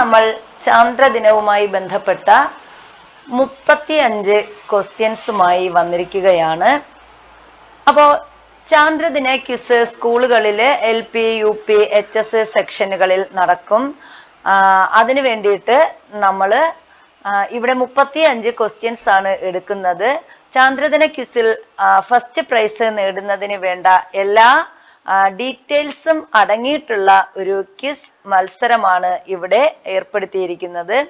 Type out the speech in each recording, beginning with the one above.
നമ്മൾ ചാന്ദ്രദിനവുമായി ബന്ധപ്പെട്ട മുപ്പത്തി അഞ്ച് ക്വസ്റ്റ്യൻസുമായി വന്നിരിക്കുകയാണ്. അപ്പോ ചാന്ദ്രദിന ക്വിസ് സ്കൂളുകളിൽ L P U P H S സെക്ഷനുകളിൽ നടക്കും. അതിനു വേണ്ടിയിട്ട് നമ്മൾ ഇവിടെ മുപ്പത്തി അഞ്ച് ക്വസ്റ്റ്യൻസ് ആണ് എടുക്കുന്നത്. ചാന്ദ്രദിന ക്വിസിൽ ഫസ്റ്റ് പ്രൈസ് നേടുന്നതിന് വേണ്ട എല്ലാ ഡീറ്റെയിൽസും അടങ്ങിയിട്ടുള്ള ഒരു ക്വിസ് മത്സരമാണ് ഇവിടെ ഏർപ്പെടുത്തിയിരിക്കുന്നത്.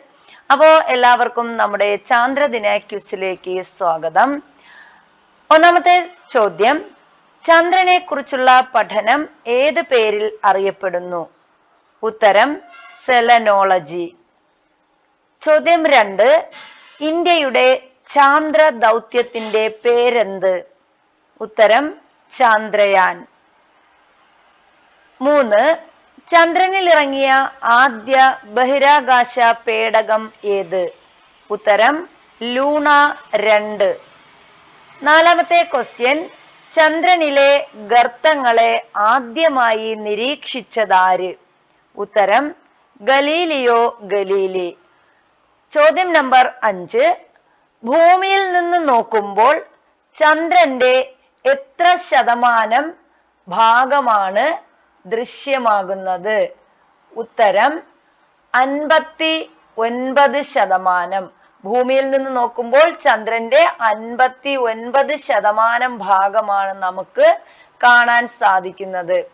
അപ്പോൾ എല്ലാവർക്കും നമ്മുടെ ചാന്ദ്രദിന ക്വിസിലേക്ക് സ്വാഗതം. ഒന്നാമത്തെ ചോദ്യം ചന്ദ്രനെ കുറിച്ചുള്ള പഠനം ഏത് പേരിൽ അറിയപ്പെടുന്നു? ഉത്തരം സെലനോളജി. ചോദ്യം രണ്ട് ഇന്ത്യയുടെ ചാന്ദ്ര ദൗത്യത്തിന്റെ പേരെന്ത്? ഉത്തരം ചാന്ദ്രയാൻ. മൂന്ന്. ചന്ദ്രനിൽ ഇറങ്ങിയ ആദ്യ ബഹിരാകാശ പേടകം ഏത്? ഉത്തരം ലൂണ രണ്ട്. നാലാമത്തെ ക്വസ്റ്റ്യൻ ചന്ദ്രനിലെ ഗർത്തങ്ങളെ ആദ്യമായി നിരീക്ഷിച്ചതാര്? ഉത്തരം ഗലീലിയോ ഗലീലി. ചോദ്യം നമ്പർ അഞ്ച്. ഭൂമിയിൽ നിന്ന് നോക്കുമ്പോൾ ചന്ദ്രന്റെ എത്ര ശതമാനം ഭാഗമാണ് ദൃശ്യമാകുന്നത്. ഉത്തരം അൻപത്തി ഒൻപത് ശതമാനം. ഭൂമിയിൽ നിന്ന് നോക്കുമ്പോൾ ചന്ദ്രന്റെ അൻപത്തി ഒൻപത് ശതമാനം ഭാഗമാണ് നമുക്ക് കാണാൻ സാധിക്കുന്നത്.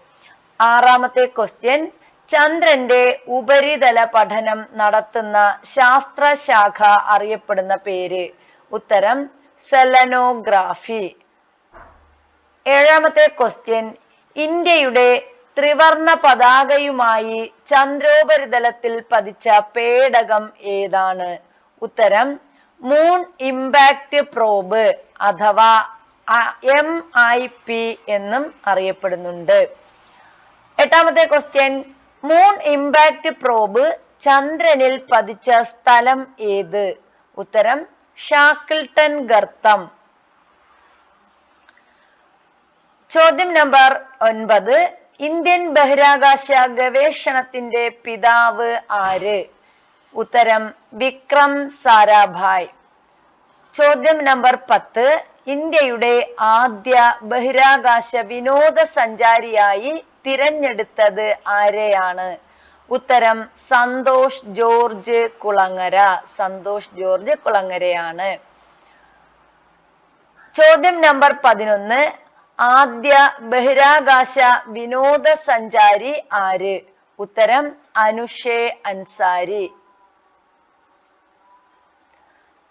ആറാമത്തെ ക്വസ്റ്റ്യൻ ചന്ദ്രന്റെ ഉപരിതല പഠനം നടത്തുന്ന ശാസ്ത്ര ശാഖ അറിയപ്പെടുന്ന പേര്. ഉത്തരം സെലനോഗ്രാഫി. ഏഴാമത്തെ ക്വസ്റ്റ്യൻ ഇന്ത്യയുടെ ത്രിവർണ പതാകയുമായി ചന്ദ്രോപരിതലത്തിൽ പതിച്ച പേടകം ഏതാണ്? ഉത്തരം മൂൺ ഇമ്പാക്ട് പ്രോബ് അഥവാ എം ഐ പി എന്നും അറിയപ്പെടുന്നുണ്ട്. എട്ടാമത്തെ ക്വസ്റ്റ്യൻ മൂൺ ഇമ്പാക്ട് പ്രോബ് ചന്ദ്രനിൽ പതിച്ച സ്ഥലം ഏത്? ഉത്തരം ഷാക്കിൾട്ടൺ ഗർത്തം. ചോദ്യം നമ്പർ ഒൻപത് ഇന്ത്യൻ ബഹിരാകാശ ഗവേഷണത്തിന്റെ പിതാവ് ആര്? ഉത്തരം വിക്രം സാരാഭായ്. ചോദ്യം നമ്പർ പത്ത് ഇന്ത്യയുടെ ആദ്യ ബഹിരാകാശ വിനോദസഞ്ചാരിയായി തിരഞ്ഞെടുത്തത് ആരെയാണ്? ഉത്തരം സന്തോഷ് ജോർജ് കുളങ്ങര. സന്തോഷ് ജോർജ് കുളങ്ങരയാണ്. ചോദ്യം നമ്പർ പതിനൊന്ന് ആദ്യ ബഹിരാകാശ വിനോദസഞ്ചാരി ആര്? ഉത്തരം അനുഷേ അൻസാരി.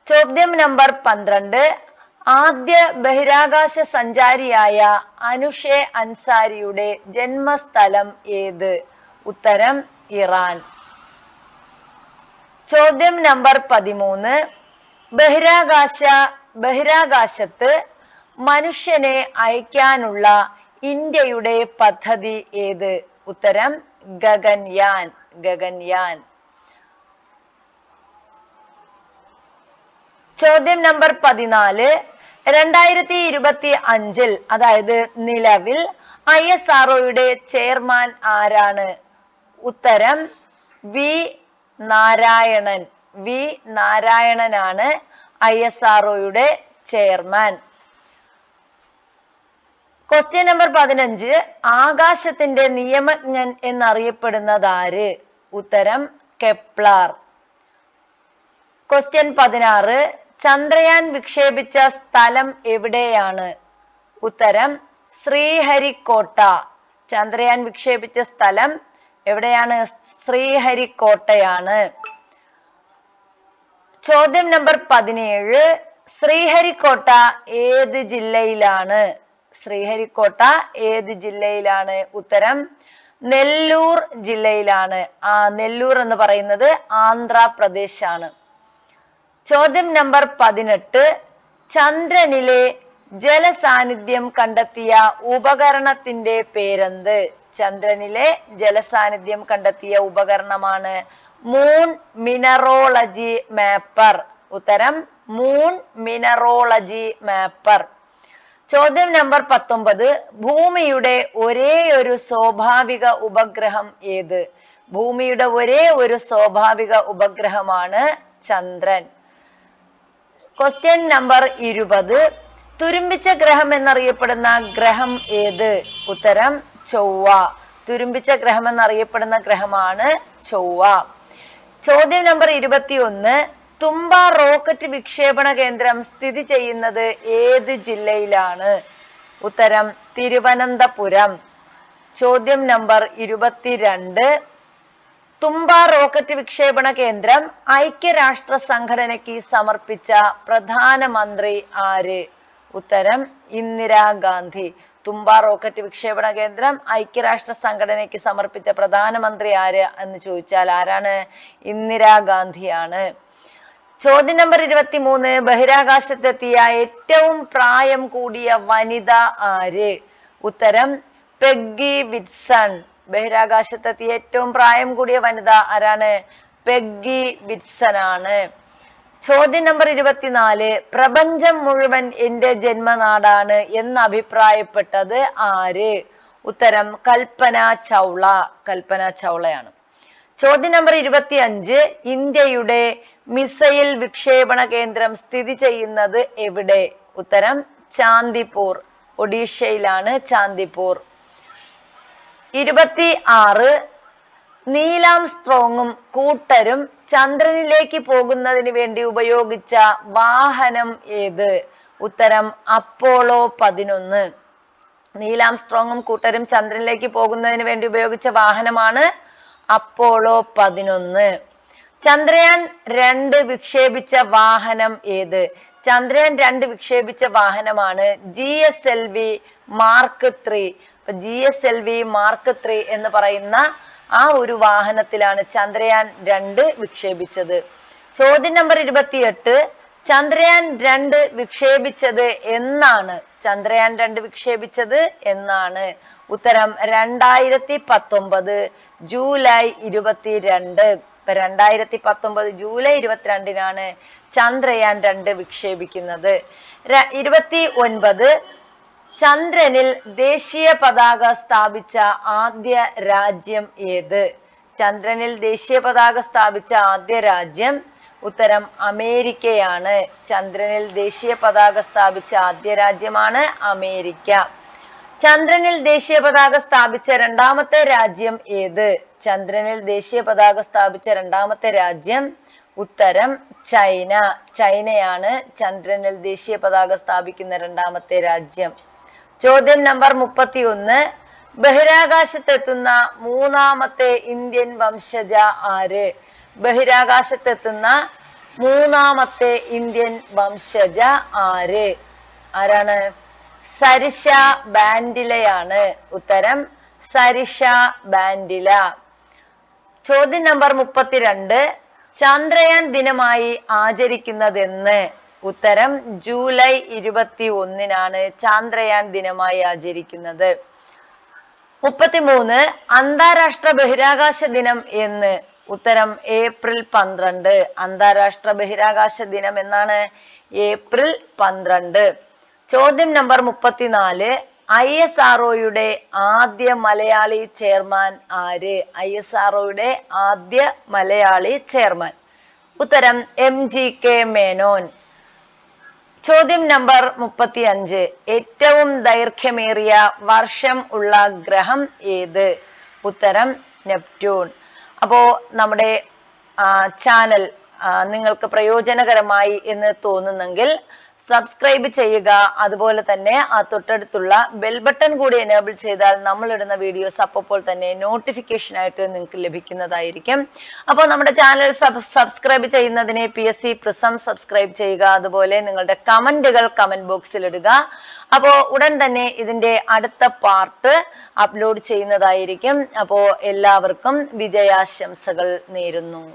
ചോദ്യം നമ്പർ പന്ത്രണ്ട്. ആദ്യ ബഹിരാകാശ സഞ്ചാരിയായ അനുഷേ അൻസാരിയുടെ ജന്മസ്ഥലം ഏത്? ഉത്തരം ഇറാൻ. ചോദ്യം നമ്പർ പതിമൂന്ന്. ബഹിരാകാശ ബഹിരാകാശത്ത് മനുഷ്യനെ അയക്കാനുള്ള ഇന്ത്യയുടെ പദ്ധതി ഏത്? ഉത്തരം ഗഗൻയാൻ ഗഗൻയാൻ ചോദ്യം നമ്പർ പതിനാല്. രണ്ടായിരത്തി ഇരുപത്തി അഞ്ചിൽ അതായത് നിലവിൽ ഐ എസ് ആർഒയുടെ ചെയർമാൻ ആരാണ്? ഉത്തരം വി നാരായണൻ. വി നാരായണനാണ് ഐ എസ് ആർഒയുടെ ചെയർമാൻ. ക്വസ്റ്റ്യൻ നമ്പർ പതിനഞ്ച്. ആകാശത്തിന്റെ നിയമജ്ഞൻ എന്നറിയപ്പെടുന്നത് ആര് ഉത്തരം കെപ്ലർ. ക്വസ്റ്റ്യൻ പതിനാറ്. ചന്ദ്രയാൻ വിക്ഷേപിച്ച സ്ഥലം എവിടെയാണ്? ഉത്തരം ശ്രീഹരിക്കോട്ട. ചന്ദ്രയാൻ വിക്ഷേപിച്ച സ്ഥലം എവിടെയാണ്? ശ്രീഹരിക്കോട്ടയാണ്. ചോദ്യം നമ്പർ പതിനേഴ്. ശ്രീഹരിക്കോട്ട ഏത് ജില്ലയിലാണ്? ശ്രീഹരിക്കോട്ട ഏത് ജില്ലയിലാണ് ഉത്തരം? നെല്ലൂർ ജില്ലയിലാണ്. ആ നെല്ലൂർ എന്ന് പറയുന്നത് ആന്ധ്രാപ്രദേശ് ആണ് ചോദ്യം നമ്പർ പതിനെട്ട്. ചന്ദ്രനിലെ ജലസാന്നിധ്യം കണ്ടെത്തിയ ഉപകരണത്തിന്റെ പേരെന്ത്? ചന്ദ്രനിലെ ജലസാന്നിധ്യം കണ്ടെത്തിയ ഉപകരണമാണ് മൂൺ മിനറോളജി മാപ്പർ. ഉത്തരം മൂൺ മിനറോളജി മാപ്പർ. ചോദ്യം നമ്പർ പത്തൊമ്പത്. ഭൂമിയുടെ ഒരേ ഒരു സ്വാഭാവിക ഉപഗ്രഹം ഏത്? ഭൂമിയുടെ ഒരേ ഒരു സ്വാഭാവിക ഉപഗ്രഹമാണ് ചന്ദ്രൻ. ക്വസ്റ്റ്യൻ നമ്പർ ഇരുപത്. തുരുമ്പിച്ച ഗ്രഹം എന്നറിയപ്പെടുന്ന ഗ്രഹം ഏത്? ഉത്തരം ചൊവ്വ. തുരുമ്പിച്ച ഗ്രഹം എന്നറിയപ്പെടുന്ന ഗ്രഹമാണ് ചൊവ്വ. ചോദ്യം നമ്പർ ഇരുപത്തിയൊന്ന്. തുമ്പ റോക്കറ്റ് വിക്ഷേപണ കേന്ദ്രം സ്ഥിതി ചെയ്യുന്നത് ഏത് ജില്ലയിലാണ്? ഉത്തരം തിരുവനന്തപുരം. ചോദ്യം നമ്പർ ഇരുപത്തിരണ്ട്. തുമ്പ റോക്കറ്റ് വിക്ഷേപണ കേന്ദ്രം ഐക്യരാഷ്ട്ര സംഘടനയ്ക്ക് സമർപ്പിച്ച പ്രധാനമന്ത്രി ആര്? ഉത്തരം ഇന്ദിരാഗാന്ധി. തുമ്പ റോക്കറ്റ് വിക്ഷേപണ കേന്ദ്രം ഐക്യരാഷ്ട്ര സംഘടനയ്ക്ക് സമർപ്പിച്ച പ്രധാനമന്ത്രി ആര് എന്ന് ചോദിച്ചാൽ ആരാണ്? ഇന്ദിരാഗാന്ധിയാണ്. ചോദ്യം നമ്പർ ഇരുപത്തി മൂന്ന് ബഹിരാകാശത്തെത്തിയ ഏറ്റവും പ്രായം കൂടിയ വനിത ആര്? ഉത്തരം പെഗ്ഗി വിറ്റ്സൺ. ബഹിരാകാശത്തെത്തിയ ഏറ്റവും പ്രായം കൂടിയ വനിത ആരാണ്? പെഗ്ഗി വിറ്റ്സൺ ആണ് ചോദ്യം നമ്പർ ഇരുപത്തിനാല് പ്രപഞ്ചം മുഴുവൻ എന്റെ ജന്മനാടാണ് എന്ന് അഭിപ്രായപ്പെട്ടത് ആര്? ഉത്തരം കൽപ്പന ചൗള. കൽപ്പന ചൗളയാണ്. ചോദ്യം നമ്പർ ഇരുപത്തി അഞ്ച് ഇന്ത്യയുടെ മിസൈൽ വിക്ഷേപണ കേന്ദ്രം സ്ഥിതി ചെയ്യുന്നത് എവിടെ? ഉത്തരം ചാന്ദിപ്പൂർ ഒഡീഷയിലാണ് ചാന്ദിപ്പൂർ ഇരുപത്തി ആറ് നീലാം സ്ട്രോങ്ങും കൂട്ടരും ചന്ദ്രനിലേക്ക് പോകുന്നതിന് വേണ്ടി ഉപയോഗിച്ച വാഹനം ഏത്? ഉത്തരം അപ്പോളോ പതിനൊന്ന്. നീലാം സ്ട്രോങ്ങും കൂട്ടരും ചന്ദ്രനിലേക്ക് പോകുന്നതിന് വേണ്ടി ഉപയോഗിച്ച വാഹനമാണ് അപ്പോളോ പതിനൊന്ന്. ചന്ദ്രയാൻ രണ്ട് വിക്ഷേപിച്ച വാഹനം ഏത്? ചന്ദ്രയാൻ രണ്ട് വിക്ഷേപിച്ച വാഹനമാണ് G S L V mark three. G S L V mark three എന്ന് പറയുന്ന ആ ഒരു വാഹനത്തിലാണ് ചന്ദ്രയാൻ രണ്ട് വിക്ഷേപിച്ചത്. ചോദ്യം നമ്പർ ഇരുപത്തിയെട്ട് ചന്ദ്രയാൻ രണ്ട് വിക്ഷേപിച്ചത് എന്നാണ്? ചന്ദ്രയാൻ രണ്ട് വിക്ഷേപിച്ചത് എന്നാണ്. ഉത്തരം രണ്ടായിരത്തി പത്തൊമ്പത് ജൂലൈ ഇരുപത്തിരണ്ട്. ഇപ്പൊ രണ്ടായിരത്തി പത്തൊമ്പത് ജൂലൈ ഇരുപത്തിരണ്ടിനാണ് ചന്ദ്രയാൻ രണ്ട് വിക്ഷേപിക്കുന്നത്. ഇരുപത്തി ഒൻപത് ചന്ദ്രനിൽ ദേശീയ പതാക സ്ഥാപിച്ച ആദ്യ രാജ്യം ഏത്? ചന്ദ്രനിൽ ദേശീയ പതാക സ്ഥാപിച്ച ആദ്യ രാജ്യം ഉത്തരം അമേരിക്കയാണ്. ചന്ദ്രനിൽ ദേശീയ പതാക സ്ഥാപിച്ച ആദ്യ രാജ്യമാണ് അമേരിക്ക. ചന്ദ്രനിൽ ദേശീയ പതാക സ്ഥാപിച്ച രണ്ടാമത്തെ രാജ്യം ഏത്? ചന്ദ്രനിൽ ദേശീയ പതാക സ്ഥാപിച്ച രണ്ടാമത്തെ രാജ്യം ഉത്തരം ചൈന. ചൈനയാണ് ചന്ദ്രനിൽ ദേശീയ പതാക സ്ഥാപിക്കുന്ന രണ്ടാമത്തെ രാജ്യം. ചോദ്യം നമ്പർ മുപ്പത്തി ഒന്ന് ബഹിരാകാശത്തെത്തുന്ന മൂന്നാമത്തെ ഇന്ത്യൻ വംശജ ആര്? ബഹിരാകാശത്തെത്തുന്ന മൂന്നാമത്തെ ഇന്ത്യൻ വംശജ ആര്? ആരാണ്? സരിഷ ബാൻഡിലയാണ് ഉത്തരം. സരിഷ ബാൻഡില. ചോദ്യം നമ്പർ മുപ്പത്തിരണ്ട്. ചന്ദ്രയാൻ ദിനമായി ആചരിക്കുന്നതെന്ന് ഉത്തരം. ജൂലൈ ഇരുപത്തി ഒന്നിനാണ് ചാന്ദ്രയാൻ ദിനമായി ആചരിക്കുന്നത്. മുപ്പത്തിമൂന്ന്. അന്താരാഷ്ട്ര ബഹിരാകാശ ദിനം എന്ന് ഉത്തരം. ഏപ്രിൽ പന്ത്രണ്ട്. അന്താരാഷ്ട്ര ബഹിരാകാശ ദിനം എന്നാണ്. ഏപ്രിൽ പന്ത്രണ്ട്. ചോദ്യം നമ്പർ മുപ്പത്തിനാല്. ഐ എസ് ആർ ഒയുടെ ആദ്യ മലയാളി ചെയർമാൻ ആര്? ഐ എസ് ആർ ഒയുടെ ആദ്യ മലയാളി ചെയർമാൻ. ഉത്തരം എം ജി കെ മേനോൻ. ചോദ്യം നമ്പർ മുപ്പത്തി അഞ്ച് ഏറ്റവും ദൈർഘ്യമേറിയ വർഷം ഉള്ള ഗ്രഹം ഏത്? ഉത്തരം നെപ്റ്റ്യൂൺ. അപ്പോ നമ്മുടെ ചാനൽ നിങ്ങൾക്ക് പ്രയോജനകരമായി എന്ന് തോന്നുന്നെങ്കിൽ സബ്സ്ക്രൈബ് ചെയ്യുക. അതുപോലെ തന്നെ ആ തൊട്ടടുത്തുള്ള ബെൽ ബട്ടൺ കൂടി എനേബിൾ ചെയ്താൽ നമ്മൾ ഇടുന്ന വീഡിയോസ് അപ്പോൾ തന്നെ നോട്ടിഫിക്കേഷൻ ആയിട്ട് നിങ്ങൾക്ക് ലഭിക്കുന്നതായിരിക്കും. അപ്പോൾ നമ്മുടെ ചാനൽ സബ്സ്ക്രൈബ് ചെയ്യുന്നതിനെ P S C prism subscribe ചെയ്യുക. അതുപോലെ നിങ്ങളുടെ കമന്റുകൾ കമന്റ് ബോക്സിൽ ഇടുക. അപ്പോൾ ഉടൻ തന്നെ ഇതിന്റെ അടുത്ത പാർട്ട് അപ്ലോഡ് ചെയ്യുന്നതായിരിക്കും. അപ്പോൾ എല്ലാവർക്കും വിജയാശംസകൾ നേരുന്നു.